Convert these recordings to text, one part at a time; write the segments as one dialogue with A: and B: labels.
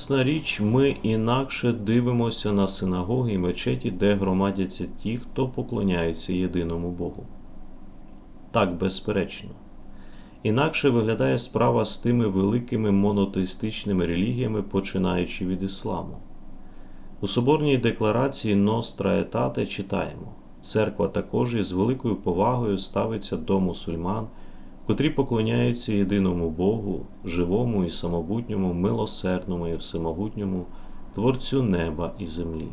A: Ясна річ, ми інакше дивимося на синагоги і мечеті, де громадяться ті, хто поклоняється єдиному Богу. Так, безперечно. Інакше виглядає справа з тими великими монотеїстичними релігіями, починаючи від ісламу. У соборній декларації Ностра Етате читаємо: Церква також із великою повагою ставиться до мусульман, котрі поклоняються єдиному Богу, живому і самобутньому, милосердному і всемогутньому, Творцю неба і землі.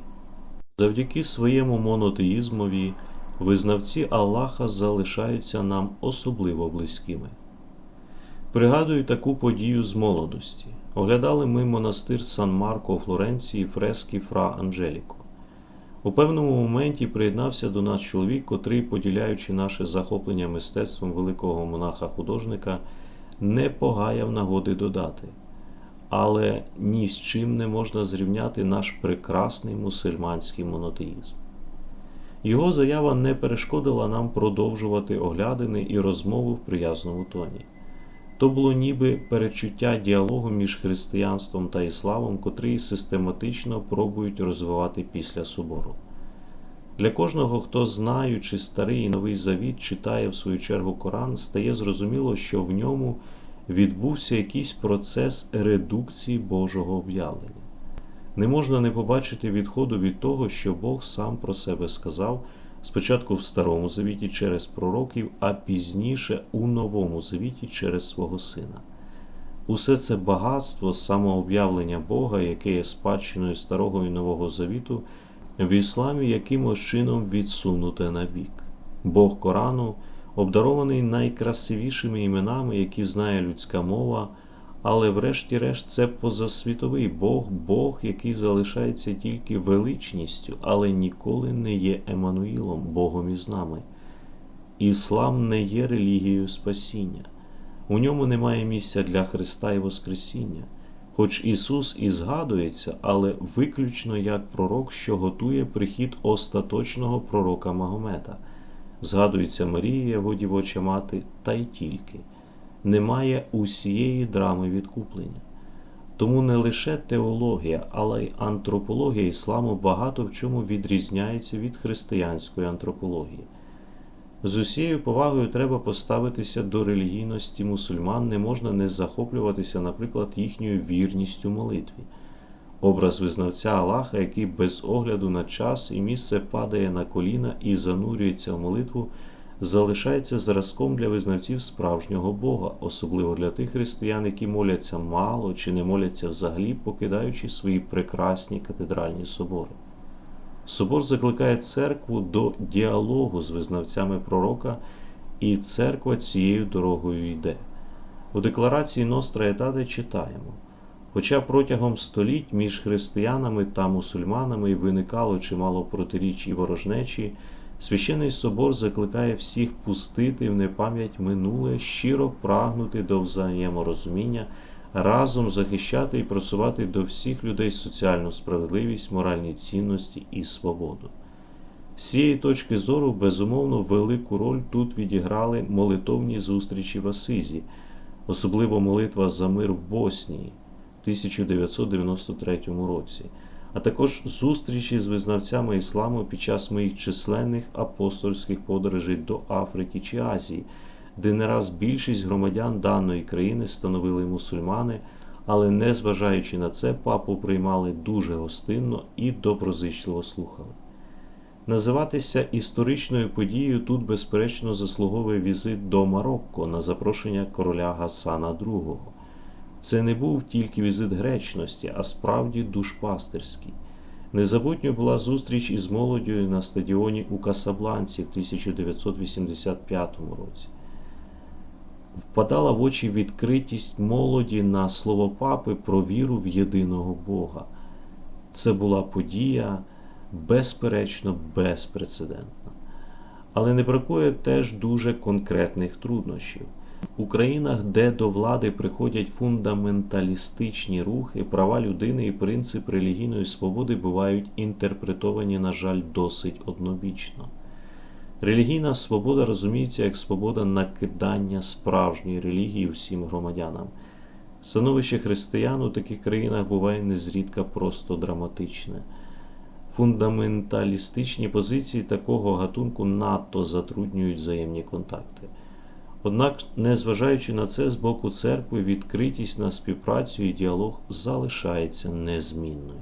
A: Завдяки своєму монотеїзмові визнавці Аллаха залишаються нам особливо близькими. Пригадую таку подію з молодості. Оглядали ми монастир Сан Марко у Флоренції фрески Фра Анджеліко. У певному моменті приєднався до нас чоловік, котрий, поділяючи наше захоплення мистецтвом великого монаха-художника, не погаяв нагоди додати. Але ні з чим не можна зрівняти наш прекрасний мусульманський монотеїзм. Його заява не перешкодила нам продовжувати оглядини і розмови в приязному тоні. То було ніби перечуття діалогу між християнством та ісламом, котрий систематично пробують розвивати після собору. Для кожного, хто, знаючи старий і новий завіт, читає в свою чергу Коран, стає зрозуміло, що в ньому відбувся якийсь процес редукції Божого об'явлення. Не можна не побачити відходу від того, що Бог сам про себе сказав спочатку в Старому Завіті через пророків, а пізніше у Новому Завіті через свого Сина. Усе це багатство самооб'явлення Бога, яке є спадщиною Старого і Нового Завіту, в ісламі якимось чином відсунуте на бік. Бог Корану обдарований найкрасивішими іменами, які знає людська мова. Але, врешті-решт, це позасвітовий Бог, Бог, який залишається тільки величністю, але ніколи не є Еммануїлом, Богом із нами. Іслам не є релігією спасіння, у ньому немає місця для Христа і Воскресіння, хоч Ісус і згадується, але виключно як пророк, що готує прихід остаточного пророка Магомета. Згадується Марія, його дівоча мати, та й тільки немає усієї драми відкуплення. Тому не лише теологія, але й антропологія ісламу багато в чому відрізняється від християнської антропології. З усією повагою треба поставитися до релігійності мусульман, не можна не захоплюватися, наприклад, їхньою вірністю молитві. Образ визнавця Аллаха, який без огляду на час і місце падає на коліна і занурюється в молитву залишається зразком для визнавців справжнього Бога, особливо для тих християн, які моляться мало чи не моляться взагалі, покидаючи свої прекрасні катедральні собори. Собор закликає церкву до діалогу з визнавцями пророка, і церква цією дорогою йде. У декларації Ностра Етаде читаємо. Хоча протягом століть між християнами та мусульманами виникало чимало протиріч і ворожнечі, Священий собор закликає всіх пустити в непам'ять минуле, щиро прагнути до взаєморозуміння, разом захищати і просувати до всіх людей соціальну справедливість, моральні цінності і свободу. З цієї точки зору, безумовно, велику роль тут відіграли молитовні зустрічі в Асизі, особливо молитва за мир в Боснії в 1993 році а також зустрічі з визнавцями ісламу під час моїх численних апостольських подорожей до Африки чи Азії, де не раз більшість громадян даної країни становили мусульмани, але, незважаючи на це, папу приймали дуже гостинно і доброзичливо слухали. Називатися історичною подією тут, безперечно, заслуговує візит до Марокко на запрошення короля Гасана II. Це не був тільки візит гречності, а справді душпастерський. Незабутньою була зустріч із молоддю на стадіоні у Касабланці в 1985 році. Впадала в очі відкритість молоді на слово папи про віру в єдиного Бога. Це була подія, безперечно, безпрецедентна. Але не бракує теж дуже конкретних труднощів. У країнах, де до влади приходять фундаменталістичні рухи, права людини і принцип релігійної свободи бувають інтерпретовані, на жаль, досить однобічно. Релігійна свобода розуміється як свобода накидання справжньої релігії всім громадянам. Становище християн у таких країнах буває незрідка просто драматичне. Фундаменталістичні позиції такого гатунку надто затруднюють взаємні контакти. Однак, незважаючи на це, з боку церкви відкритість на співпрацю і діалог залишається незмінною.